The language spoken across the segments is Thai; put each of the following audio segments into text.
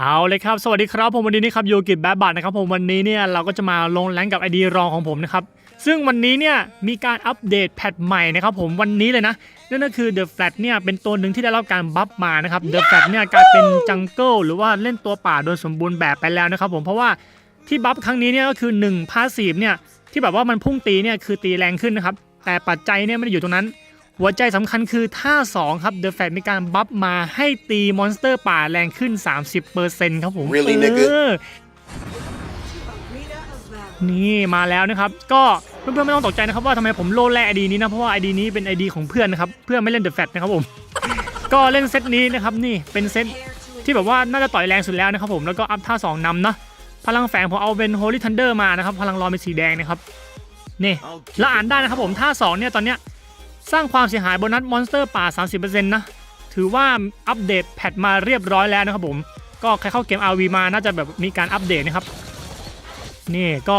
เอาเลยครับ สวัสดีครับผมวันนี้นี่ครับยูกิบแบบบัตนะครับผมวันนี้เนี่ยเราก็จะมาลงแรงกับไอดีรองของผมนะครับซึ่งวันนี้เนี่ยมีการอัปเดตแพทใหม่นะครับผมวันนี้เลยนะนั่นก็คือ The Flat เนี่ยเป็นตัวหนึ่งที่ได้รับการบัฟมานะครับ The Flat เนี่ยกลายเป็นจังเกิลหรือว่าเล่นตัวป่าโดยสมบูรณ์แบบไปแล้วนะครับผมเพราะว่าที่บัฟครั้งนี้เนี่ยก็คือ1พาสีฟเนี่ยที่แบบว่ามันพุ่งตีเนี่ยคือตีแรงขึ้นนะครับแต่ปัจจัยเนี่ยไม่ได้อยู่ตรงนั้น หัวใจสำคัญคือท่า 2 ครับ The Fat มีการบัฟมาให้ตีมอนสเตอร์ป่าแรงขึ้น 30%ครับผม Really, เอ nigga? อนี่มาแล้วนะครับ ก็เพื่อนๆไม่ต้องตกใจนะครับว่าทำไมผมโลดแร่ไอดีนี้นะเพราะว่าไอดีนี้เป็นไอดีของเพื่อนนะครับเพื่อนไม่เล่น The Fat นะครับผม ก็เล่นเซตนี้นะครับนี่เป็นเซตที่แบบว่าน่าจะต่อยแรงสุดแล้วนะครับผมแล้วก็อัพท่า2นำนะพลังแฝงผมเอาเป็น Holy Thunder มานะครับพลังรอเป็นสีแดงนะครับนี่แล้วอ่านได้นะครับผมท่า2เนี่ยตอนเนี้ย สร้างความเสียหายโบนัสมอนสเตอร์ป่า 30%นะ ถือว่าอัปเดตแพทมาเรียบร้อยแล้วนะครับผม ก็ใครเข้าเกม RV มาน่าจะแบบมีการอัปเดตนะครับ นี่ก็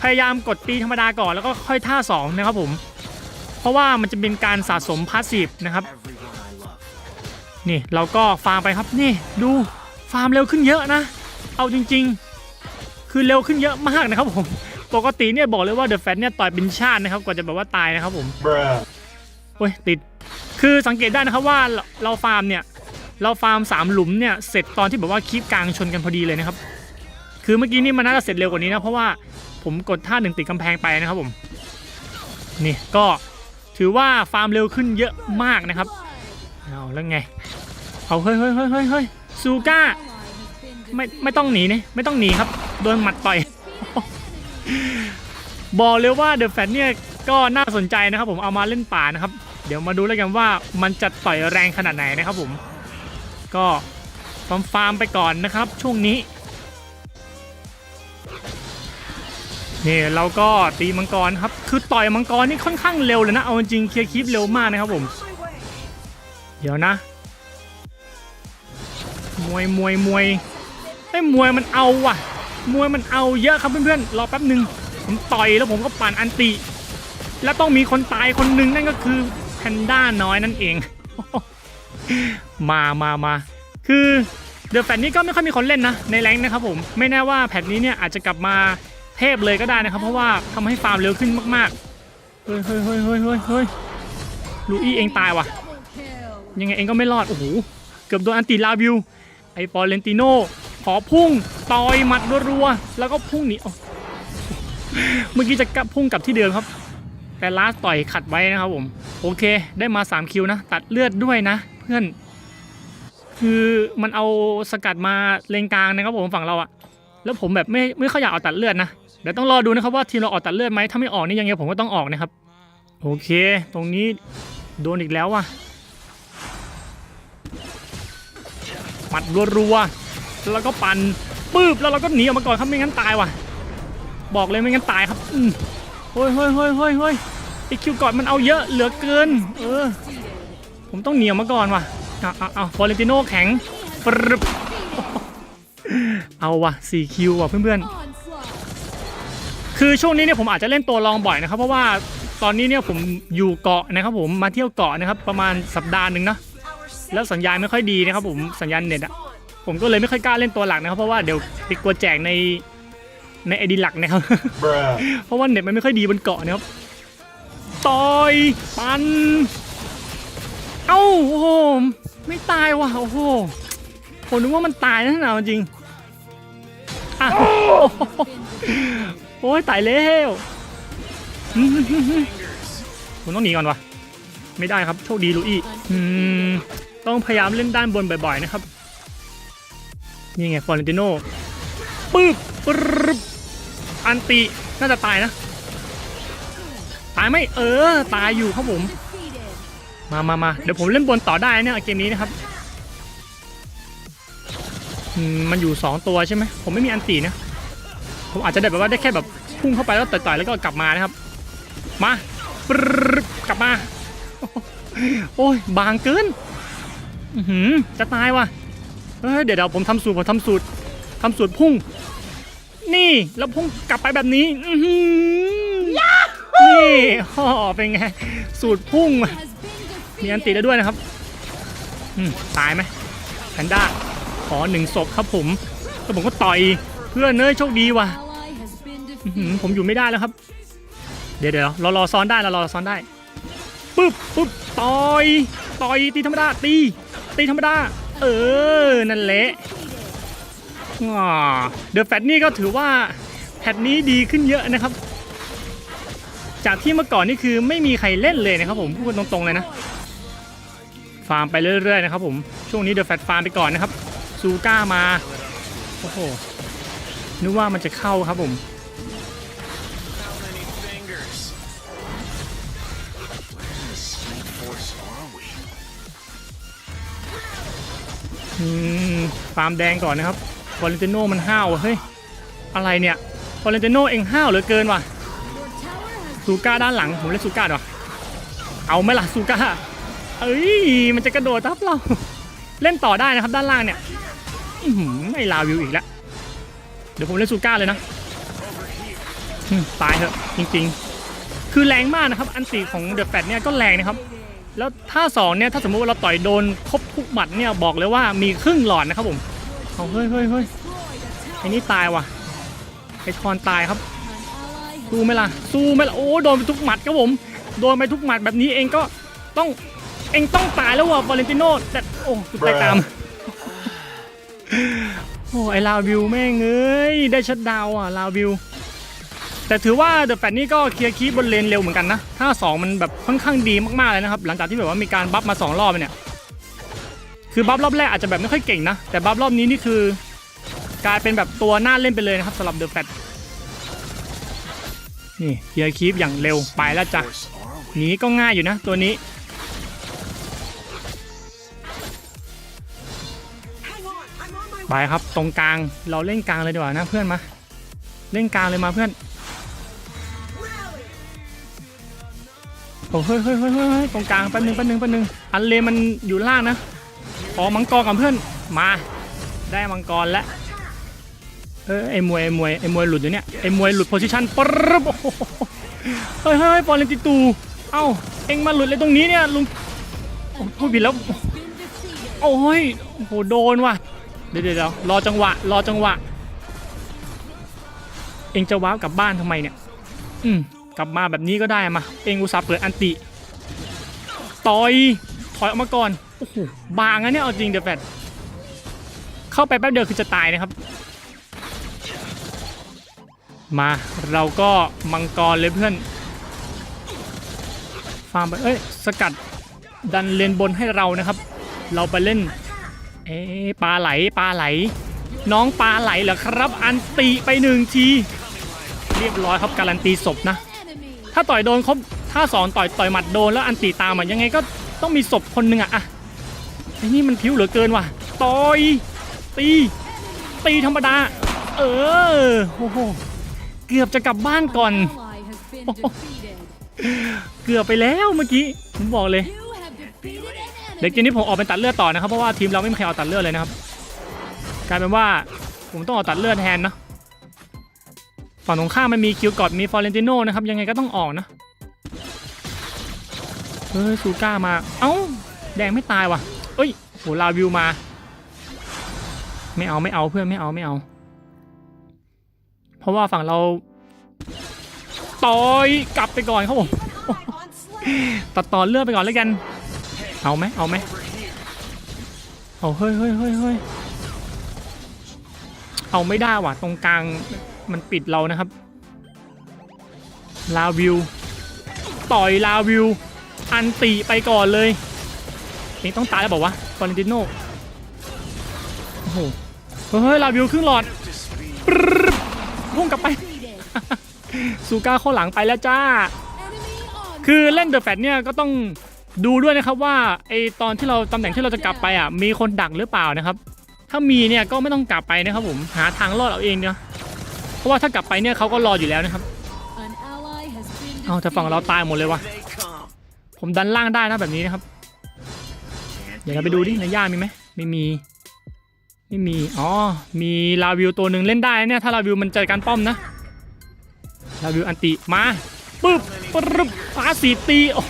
พยายามกดตีธรรมดาก่อนแล้วก็ค่อยท่า 2 นะครับผม เพราะว่ามันจะเป็นการสะสมพาสซีฟนะครับ นี่เราก็ฟาร์มไปครับนี่ดูฟาร์มเร็วขึ้นเยอะนะ เอาจริง ๆ คือเร็วขึ้นเยอะมากนะครับผม ปกติเนี่ยบอกเลยว่าเดอะแฟตเนี่ยต่อยเป็นชาตินะครับกว่าจะแบบว่าตายนะครับผม Bruh. โอ้ยติด คือสังเกตได้นะครับว่าเราเราฟาร์มเนี่ย เราฟาร์ม3หลุมเนี่ยเสร็จตอนที่แบบว่าคลิปกลางชนกันพอดีเลยนะครับ คือเมื่อกี้นี่มันน่าจะเสร็จเร็วกว่านี้นะเพราะว่าผมกดท่าหนึ่งติดกำแพงไปนะครับผมนี่ก็ถือว่าฟาร์มเร็วขึ้นเยอะมากนะครับเอาแล้วไงเอาเฮ้ยเฮ้ยเฮ้ยเฮ้ยเฮ้ยซูก้าไม่ไม่ต้องหนีนะไม่ต้องหนีครับโดนหมัดต่อยบอกเลยว่าเดอะแฟตเนี่ยก็น่าสนใจนะครับผมเอามาเล่นป่านะครับ เดี๋ยวมาดูแล้วกันว่ามันจะต่อยแรงขนาดไหนนะครับผม ก็ฟาร์มฟาร์มไปก่อนนะครับช่วงนี้นี่เราก็ตีมังกรครับ คือต่อยมังกรนี่ค่อนข้างเร็วเลยนะ เอาจริงเคลียร์คลิปเร็วมากนะครับผม เดี๋ยวนะ มวยมวยมวยไอ้มวยมันเอาว่ะ มวยมันเอาเยอะครับเพื่อนๆ รอแป๊บหนึ่งผมต่อยแล้วผมก็ปั่นอันติ แล้วต้องมีคนตายคนหนึ่งนั่นก็คือ นด้าน้อยนั่นเอง มามามาคือเดอะแฟนนี้ก็ไม่ค่อยมีคนเล่นนะ ในแรงนะครับผม ไม่แน่ว่าแพทนี้เนี่ยอาจจะกลับมาเทพเลยก็ได้นะครับ เพราะว่าทำให้ฟาร์มเร็วขึ้นมากๆเฮ้ยเฮ้ยเฮ้ยเฮ้ยเฮ้ยเฮ้ยลูอี้เองตายว่ะ ยังไงเองก็ไม่รอด โอ้โห เกือบโดนอันติลาวิว ไอฟอเรนติโนขอพุ่งต่อยหมัดรัวๆ แล้วก็พุ่งหนีเมื่อกี้จะกลับพุ่งกลับที่เดิมครับ แต่ลาสต่อยขัดไว้นะครับผม โอเค ได้มา 3 คิวนะ ตัดเลือดด้วยนะ เพื่อน คือมันเอาสกัดมาเลงกลางนะครับผมฝั่งเราอะแล้วผมแบบไม่ไม่ค่อยอยากเอาตัดเลือดนะ เดี๋ยวต้องรอดูนะครับว่าทีมเราออกตัดเลือดไหมถ้าไม่ออกนี่ยังไงผมก็ต้องออกนะครับ โอเค ตรงนี้โดนอีกแล้วว่ะหมัดรัวๆแล้วก็ปันปื๊บแล้วเราก็หนีออกมาก่อนครับไม่งั้นตายว่ะ บอกเลยไม่งั้นตายครับเฮ้ยเฮ้ยเฮ้ยเฮ้ยเฮ้ย ไอคิวก่อนมันเอาเยอะเหลือเกิน เออ ผมต้องหนีออกมาก่อนว่ะเอาเอาเอาฟอเรนติโนแข็งปรึบเอาว่ะ4คิวว่ะเพื่อนๆ คือช่วงนี้เนี่ยผมอาจจะเล่นตัวรองบ่อยนะครับ เพราะว่าตอนนี้เนี่ยผมอยู่เกาะนะครับ ผมมาเที่ยวเกาะนะครับ ประมาณสัปดาห์หนึ่งนะแล้วสัญญาณไม่ค่อยดีนะครับ ผมสัญญาณเน็ตอะผมก็เลยไม่ค่อยกล้าเล่นตัวหลักนะครับ เพราะว่าเดี๋ยวไปกลัวแจกในในไอดีหลักนะครับ Bruh. เพราะว่าเน็ตมันไม่ค่อยดีบนเกาะนะครับ ต่อยปันเอ้าโอ้โหไม่ตายว่ะโอ้โหผมนึกว่ามันตายนะนะจริงอะโอ้โอ้ยตายแล้วผมต้องหนีก่อนวะไม่ได้ครับโชคดีลูอี้อืมต้องพยายามเล่นด้านบนบ่อยๆนะครับนี่ไงฟอร์เรนติโน่ปึ๊บปึ๊บอันติน่าจะตายนะ ตายไหมเออ ตายอยู่ครับผม มามามาเดี๋ยวผมเล่นบนต่อได้เนี่ยเกมนี้นะครับ มันอยู่ 2 ตัวใช่ไหม ผมไม่มีอันตินะ ผมอาจจะได้แบบว่าได้แค่แบบพุ่งเข้าไปแล้วต่อยๆแล้วก็กลับมานะครับ มาปรกลับมา โอ้ยบางเกินอื้อหือจะตายว่ะ เฮ้ยเดี๋ยวเดี๋ยวผมทำสูตรผมทำสูตรทำสูตรพุ่ง นี่แล้วพุ่งกลับไปแบบนี้ อื นี่ห่อเป็นไง สูตรพุ่ง มีอันติแล้วด้วยนะครับตายไหมแพนด้าขอหนึ่งศพครับผมแล้วผมก็ต่อยเพื่อนเนยโชคดีว่ะผมอยู่ไม่ได้แล้วครับ เดี๋ยวเดี๋ยวรารอซ้อนได้รารอซ้อนได้ปึ๊บปึ๊บต่อยต่อยตีธรรมดาตีตีธรรมดา เออ นั่นแหละเดอะแฟตนี่ก็ถือว่าแพทนี้ดีขึ้นเยอะนะครับ จากที่เมื่อก่อนนี่คือไม่มีใครเล่นเลยนะครับผมพูดตรงๆเลยนะ ฟาร์มไปเรื่อยๆนะครับผมช่วงนี้เดอะแฟตฟาร์มไปก่อนนะครับซูก้ามาโอ้โหนึกว่ามันจะเข้าครับผมอืมฟาร์มแดงก่อนนะครับฟอเรนติโนมันห้าวอะเฮ้ย อะไรเนี่ยฟอเรนติโนเองห้าวเหลือเกินว่ะ ซูก้าด้านหลังผมเล่นซูก้าดีกว่าเอาไหมล่ะซูก้าเอ้ยมันจะกระโดดทับเรา เล่นต่อได้นะครับด้านล่างเนี่ยหือไม่ลาวิวอีกแล้วเดี๋ยวผมเล่นซูก้าเลยนะตายเถอะจริง ๆ คือแรงมากนะครับ อันตีของเดอะแฟตเนี่ยก็แรงนะครับแล้วท่าสองเนี่ยถ้าสมมติว่าเราต่อยโดนครบทุกหมัดเนี่ยบอกเลยว่ามีครึ่งหลอดนะครับผมเอาเฮ้ยเฮ้ยเฮ้ยไอ้นี่ตายว่ะไอ้ทอนตายครับ สู้ไหมล่ะ สู้ไหมล่ะ โอ้ โดนไปทุกหมัดครับผม โดนไปทุกหมัดแบบนี้เองก็ต้อง เองต้องตายแล้วว่ะวาเลนติโนแต่โอ้ตายตาม โอ้ไอลาวิวแม่งเอ้ย ได้ชัดดาวน์อะลาวิว แต่ถือว่าเดอะแฟนนี่ก็เคลียร์คีบบนเลนเร็วเหมือนกันนะ ถ้าสองมันแบบค่อนข้างดีมากๆเลยนะครับ หลังจากที่แบบว่ามีการบัฟมาสองรอบเนี่ย คือบัฟรอบแรกอาจจะแบบไม่ค่อยเก่งนะ แต่บัฟรอบนี้นี่คือกลายเป็นแบบตัวหน้าเล่นไปเลยนะครับสำหรับเดอะแฟต นี่เคลียร์คีบอย่างเร็วไปแล้วจ้ะหนีก็ง่ายอยู่นะตัวนี้ ไปครับตรงกลางเราเล่นกลางเลยดีกว่านะเพื่อนมา เล่นกลางเลยมาเพื่อนโอ้เฮ้ยเฮ้ยเฮ้ยเฮ้ยเฮ้ยตรงกลางแป๊บนึงแป๊บนึงแป๊บนึงอันเลมันอยู่ล่างนะขอมังกรกับเพื่อนมา ได้มังกรแล้ว เออไอมวยไอมวยไอมวยหลุดอยู่เนี่ยไอมวยหลุดโพซิชันปึ๊บโอ้โหเฮ้ยเฮ้ยฟอเรนติตู เอ้าเอ็งมาหลุดเลยตรงนี้เนี่ยลุงโอ้พูดผิดแล้วโอ้ยโอ้โหโดนว่ะเดี๋ยวเดี๋ยวรอจังหวะรอจังหวะ เอ็งจะว้าวกลับบ้านทำไมเนี่ยอืมกลับมาแบบนี้ก็ได้มา เอ็งอุตส่าห์เปิดอันติต่อยถอยออกมาก่อนโอ้โหบางอะเนี่ยเอาจริงเดี๋ยวแฟดเข้าไปแป๊บเดียวคือจะตายนะครับ มาเราก็มังกรเลยเพื่อน ฟาร์มไปเอ้ยสกัดดันเลนบนให้เรานะครับ เราไปเล่น เอ๊ปลาไหลปลาไหล น้องปลาไหลเหรอครับ อันตีไปหนึ่งที เรียบร้อยครับการันตีศพนะ ถ้าต่อยโดนครบถ้าสอนต่อยต่อยหมัดโดนแล้วอันตีตามอะยังไงก็ต้องมีศพคนหนึ่งอะอะไอ้นี่มันผิวเหลือเกินว่ะต่อยตี ตีธรรมดา เออโอ้โห เกือบจะกลับบ้านก่อน เกือบไปแล้วเมื่อกี้ผมบอกเลย เดี๋ยวเกมนี้ผมออกเป็นตัดเลือดต่อนะครับเพราะว่าทีมเราไม่มีใครเอาตัดเลือดเลยนะครับกลายเป็นว่าผมต้องเอาตัดเลือดแทนเนาะฝั่งตรงข้ามมันมีคิวกอดมีฟอร์เรนติโนนะครับยังไงก็ต้องออกนะเฮ้ยซูก้ามา เอ้าแดงไม่ตายว่ะเอ้ยโหลาวิวมา ไม่เอาไม่เอาเพื่อนไม่เอาไม่เอาเพ ราะว่าฝั่งเราต่อยกลับไปก่อนครับผมตัดต่อเลือดไปก่อนแล้วกัน เอาไหมเอาไหมเอาเฮ้ยเฮ้ยเฮ้ยเฮ้ยเอาไม่ได้ว่ะตรงกลางมันปิดเรานะครับ ลาวิว ต่อยลาวิว อันตีไปก่อนเลยเองต้องตายแล้วบอกว่าฟอร์เรนติโนโอ้โหเฮ้ยลาวิวครึ่งหลอดปรบพุ่งกลับไป Defeated. ซูก้าเข้าหลังไปแล้วจ้า Enemy on คือเล่นเดอะแฟตเนี่ยก็ต้องดูด้วยนะครับว่าไอตอนที่เราตำแหน่งที่เราจะกลับไปอะมีคนดักหรือเปล่านะครับ ถ้ามีเนี่ยก็ไม่ต้องกลับไปนะครับผมหาทางรอดเอาเองเนาะเพราะว่าถ้ากลับไปเนี่ยเขาก็รออยู่แล้วนะครับ An ally has been เอาแต่ฝั่งเรา defeated. ตายหมดเลยว่ะ They come. ผมดันล่างได้นะแบบนี้นะครับ Can't เดี๋ยว be เราไปดูดิ late. ในย่ามีไหมไม่มีไม่มี อ๋อ มีลาวิวตัวหนึ่งเล่นได้นะเนี่ย ถ้าลาวิวมันเจอการป้อมนะ ลาวิวอันติมาปึ๊บปึ๊บฟ้าสีตีโอ้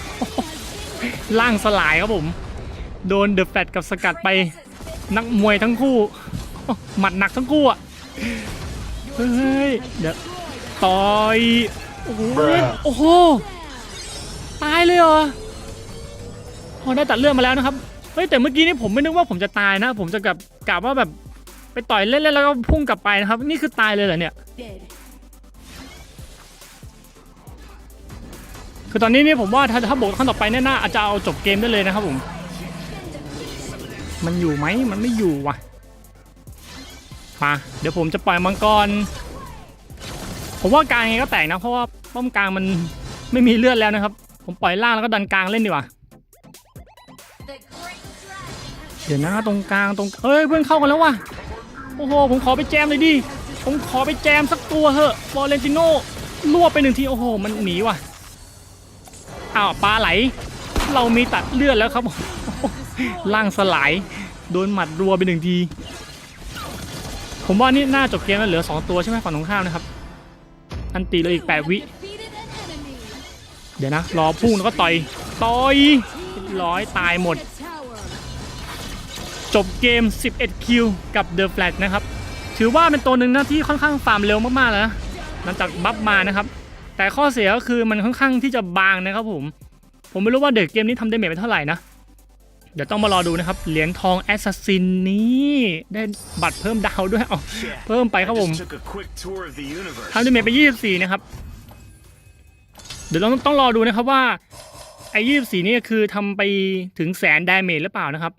ล่างสลายครับผม โดนเดอะแฟตกับสกัดไปนักมวยทั้งคู่หมัดหนักทั้งคู่อะเฮ้ยเดี๋ยวต่อยโอ้โหโอ้โหตายเลยเหรอพอได้ตัดเลือดมาแล้วนะครับเฮ้ยแต่เมื่อกี้นี่ผมไม่นึกว่าผมจะตายนะ ผมจะกับกะว่าแบบไปต่อยเล่นๆแล้วก็พุ่งกลับไปนะครับ นี่คือตายเลยเหรอเนี่ย คือตอนนี้นี่ผมว่าถ้าถ้าบวกขั้นต่อไปเนี่ยน่าอาจจะเอาจบเกมได้เลยนะครับผม มันอยู่ไหมมันไม่อยู่ว่ะมาเดี๋ยวผมจะปล่อยมังกร ผมว่ากลางยังไงก็แตกนะ เพราะว่าป้อมกลางมันไม่มีเลือดแล้วนะครับ ผมปล่อยล่างแล้วก็ดันกลางเล่นดีกว่าเดี๋ยวนะตรงกลางตรงเฮ้ยเพื่อนเข้ากันแล้วว่ะโอ้โหผมขอไปแจมเลยดิผมขอไปแจมสักตัวเถอะฟอเรนติโน่รวบไปหนึ่งทีโอ้โห มันหนีว่ะ อ้าวปลาไหล เรามีตัดเลือดแล้วครับล่างสลาย โดนหมัดรัวไปหนึ่งที ผมว่านี่น่าจบเกมแล้วเหลือ 2 ตัวใช่ไหมฝั่งตรงข้ามนะครับ อันตีเลยอีก 8 วิ เดี๋ยวนะ รอพุ่งแล้วก็ต่อย ต่อยร้อยตายหมด จบเกม 11 คิว กับ The Flash นะครับ ถือว่าเป็นตัวหนึ่งนะที่ค่อนข้างฟาร์มเร็วมากๆเลยนะหลังจากบัฟมานะครับ แต่ข้อเสียก็คือมันค่อนข้างที่จะบางนะครับผม ผมไม่รู้ว่าเด็กเกมนี้ทำเดเมจไปเท่าไหร่นะ เดี๋ยวต้องมารอดูนะครับ เหรียญทองแอสซัสซินนี่ได้บัตรเพิ่มดาวด้วยเอา Yeah. เพิ่มไปครับผม Just took a quick tour of the universe. ทำดาเมจไป 24 นะครับ เดี๋ยวเราต้องรอดูนะครับว่าไอ้24นี่คือทำไปถึงแสนดาเมจหรือเปล่านะครับ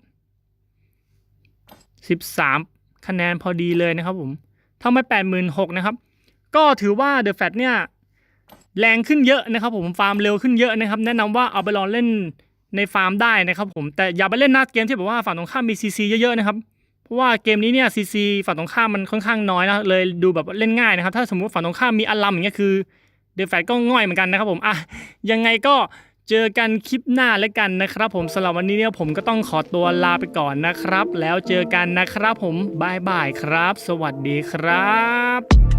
13 คะแนนพอดีเลยนะครับผมทำไป86,000นะครับ ก็ถือว่าเดอะแฟตเนี่ย แรงขึ้นเยอะนะครับ ผมฟาร์มเร็วขึ้นเยอะนะครับ แนะนำว่าเอาไปลองเล่นในฟาร์มได้นะครับผมแต่อย่าไปเล่นหน้าเกมที่แบบว่าฝั่งตรงข้ามมีซีซีเยอะๆนะครับเพราะว่าเกมนี้เนี่ยซีซีฝั่งตรงข้ามมันค่อนข้างน้อยนะเลยดูแบบเล่นง่ายนะครับ ถ้าสมมติฝั่งตรงข้ามมีอลัมอย่างเงี้ยคือเดฟแฟก็ง่อยเหมือนกันนะครับผมอะยังไงก็เจอกันคลิปหน้าแล้วกันนะครับ ผมสำหรับวันนี้เนี่ยผมก็ต้องขอตัวลาไปก่อนนะครับ แล้วเจอกันนะครับผมบายบายครับ สวัสดีครับ